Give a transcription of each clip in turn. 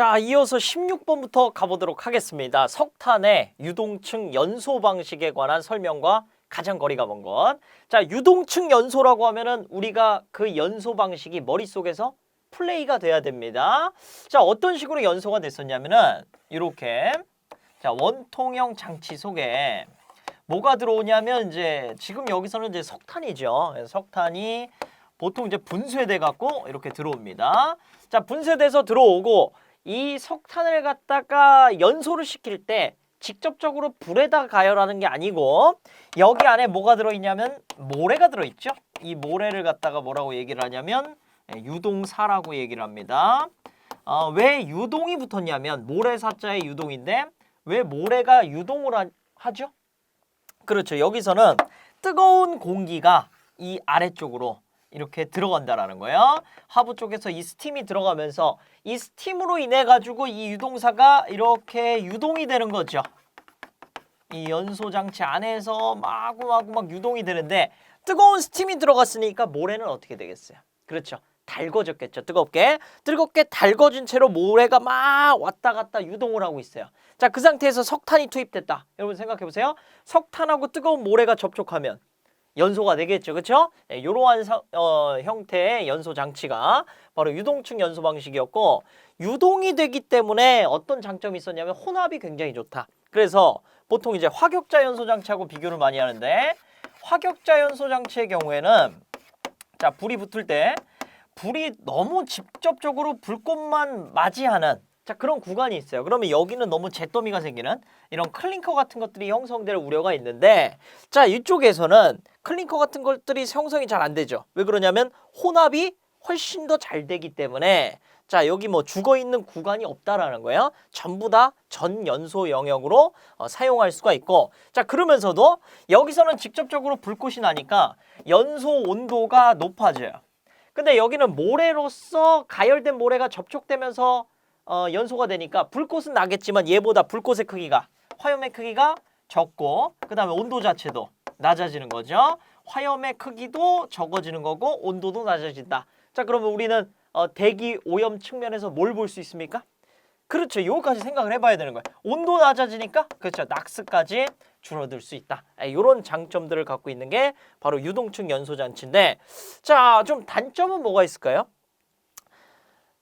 자, 이어서 16번부터 가보도록 하겠습니다. 석탄의 유동층 연소 방식에 관한 설명과 가장 거리가 먼 것. 자, 유동층 연소라고 하면은 우리가 그 연소 방식이 머릿속에서 플레이가 돼야 됩니다. 자, 어떤 식으로 연소가 됐었냐면은 이렇게 자, 원통형 장치 속에 뭐가 들어오냐면 이제 지금 여기서는 이제 석탄이죠. 석탄이 보통 이제 분쇄돼 갖고 이렇게 들어옵니다. 자, 분쇄돼서 들어오고 이 석탄을 갖다가 연소를 시킬 때 직접적으로 불에다 가열하는 게 아니고 여기 안에 뭐가 들어있냐면 모래가 들어있죠. 이 모래를 갖다가 뭐라고 얘기를 하냐면 예, 유동사라고 얘기를 합니다. 어, 왜 유동이 붙었냐면 모래사자의 유동인데 왜 모래가 유동을 하, 하죠? 그렇죠. 여기서는 뜨거운 공기가 이 아래쪽으로 이렇게 들어간다라는 거예요. 하부 쪽에서 이 스팀이 들어가면서 이 스팀으로 인해 가지고 이 유동사가 이렇게 유동이 되는 거죠. 이 연소 장치 안에서 마구마구 막 유동이 되는데 뜨거운 스팀이 들어갔으니까 모래는 어떻게 되겠어요? 그렇죠. 달궈졌겠죠. 뜨겁게. 뜨겁게 달궈진 채로 모래가 막 왔다 갔다 유동을 하고 있어요. 자, 그 상태에서 석탄이 투입됐다. 여러분 생각해 보세요. 석탄하고 뜨거운 모래가 접촉하면 연소가 되겠죠. 그렇죠? 네, 이러한 사- 어, 형태의 연소 장치가 바로 유동층 연소 방식이었고 유동이 되기 때문에 어떤 장점이 있었냐면 혼합이 굉장히 좋다. 그래서 보통 이제 화격자 연소 장치하고 비교를 많이 하는데 화격자 연소 장치의 경우에는 자, 불이 붙을 때 불이 너무 직접적으로 불꽃만 맞이하는 자 그런 구간이 있어요. 그러면 여기는 너무 잿더미가 생기는 이런 클링커 같은 것들이 형성될 우려가 있는데 자 이쪽에서는 클링커 같은 것들이 형성이 잘 안 되죠. 왜 그러냐면 혼합이 훨씬 더 잘 되기 때문에 자 여기 뭐 죽어 있는 구간이 없다라는 거예요. 전부 다 전연소 영역으로 어, 사용할 수가 있고 자 그러면서도 여기서는 직접적으로 불꽃이 나니까 연소 온도가 높아져요. 근데 여기는 모래로서 가열된 모래가 접촉되면서 어, 연소가 되니까 불꽃은 나겠지만 얘보다 불꽃의 크기가 화염의 크기가 적고 그 다음에 온도 자체도 낮아지는 거죠. 화염의 크기도 적어지는 거고 온도도 낮아진다. 자 그러면 우리는 어, 대기 오염 측면에서 뭘 볼 수 있습니까? 그렇죠. 요거까지 생각을 해봐야 되는 거예요. 온도 낮아지니까 그렇죠. 낙스까지 줄어들 수 있다. 이런 장점들을 갖고 있는 게 바로 유동층 연소 장치인데 자, 좀 단점은 뭐가 있을까요?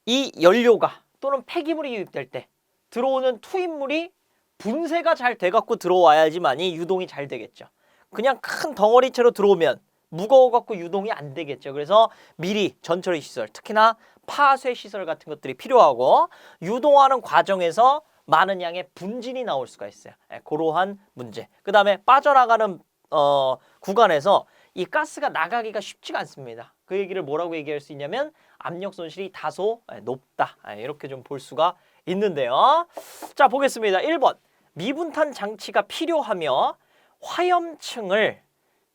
이 연료가 또는 폐기물이 유입될 때 들어오는 투입물이 분쇄가 잘 돼갖고 들어와야지만이 유동이 잘 되겠죠. 그냥 큰 덩어리채로 들어오면 무거워갖고 유동이 안 되겠죠. 그래서 미리 전처리 시설, 특히나 파쇄 시설 같은 것들이 필요하고 유동하는 과정에서 많은 양의 분진이 나올 수가 있어요. 예, 그러한 문제. 그 다음에 빠져나가는 어, 구간에서 이 가스가 나가기가 쉽지가 않습니다. 그 얘기를 뭐라고 얘기할 수 있냐면 압력 손실이 다소 예, 높다. 예, 이렇게 좀 볼 수가 있는데요. 자, 보겠습니다. 1번. 미분탄 장치가 필요하며 화염층을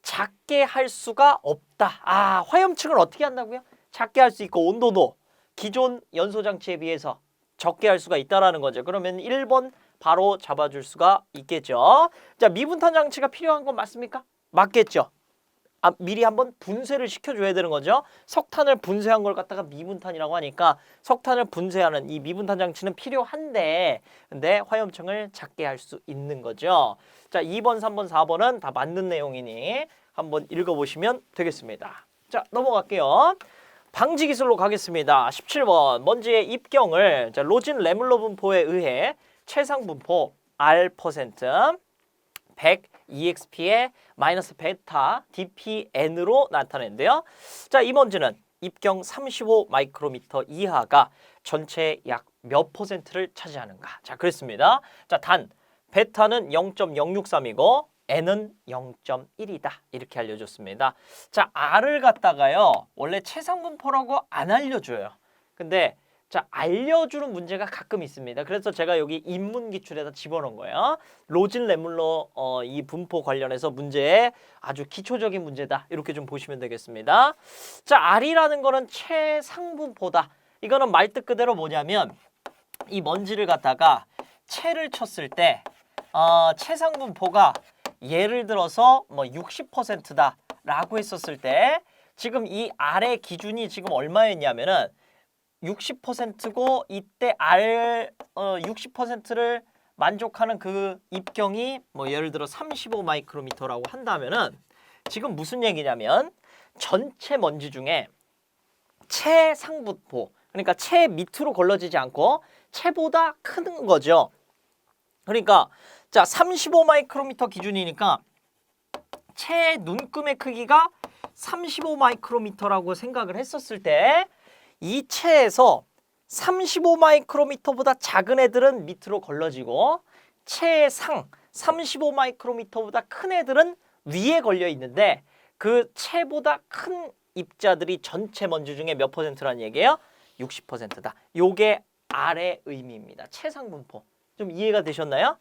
작게 할 수가 없다. 아, 화염층을 어떻게 한다고요? 작게 할 수 있고 온도도 기존 연소 장치에 비해서 적게 할 수가 있다라는 거죠. 그러면 1번 바로 잡아줄 수가 있겠죠. 자, 미분탄 장치가 필요한 건 맞습니까? 맞겠죠. 아, 미리 한번 분쇄를 시켜줘야 되는 거죠. 석탄을 분쇄한 걸 갖다가 미분탄이라고 하니까 석탄을 분쇄하는 이 미분탄 장치는 필요한데 근데 화염층을 작게 할 수 있는 거죠. 자, 2번, 3번, 4번은 다 맞는 내용이니 한번 읽어보시면 되겠습니다. 자, 넘어갈게요. 방지 기술로 가겠습니다. 17번 먼지의 입경을 자, 로진 레물러 분포에 의해 최상 분포 R% 100 EXP의 마이너스 베타 DPN으로 나타내는데요. 자, 이 먼지는 입경 35 마이크로미터 이하가 전체의 약몇 퍼센트를 차지하는가? 자, 그랬습니다. 자, 단 베타는 0.063이고 N은 0.1이다. 이렇게 알려줬습니다. 자, R을 갖다가요. 원래 최상분포라고 안 알려줘요. 근데 자, 알려주는 문제가 가끔 있습니다. 그래서 제가 여기 인문 기출에다 집어넣은 거예요. 로진 레물러 어, 이 분포 관련해서 문제에 아주 기초적인 문제다. 이렇게 좀 보시면 되겠습니다. 자, R이라는 거는 최상분포다. 이거는 말뜻 그대로 뭐냐면 이 먼지를 갖다가 채를 쳤을 때 어, 최상분포가 예를 들어서 뭐 60%다 라고 했었을 때 지금 이 R의 기준이 지금 얼마였냐면은 60%고 이때 R 어 60%를 만족하는 그 입경이 뭐 예를 들어 35 마이크로미터라고 한다면은 지금 무슨 얘기냐면 전체 먼지 중에 최상부포 그러니까 최 밑으로 걸러지지 않고 최보다 큰 거죠. 그러니까 자 35 마이크로미터 기준이니까 최 눈금의 크기가 35 마이크로미터라고 생각을 했었을 때 이 체에서 35 마이크로미터보다 작은 애들은 밑으로 걸러지고 체상 35 마이크로미터보다 큰 애들은 위에 걸려 있는데 그 체보다 큰 입자들이 전체 먼지 중에 몇 퍼센트라는 얘기예요? 60%다. 요게 R의 의미입니다. 체상 분포. 좀 이해가 되셨나요?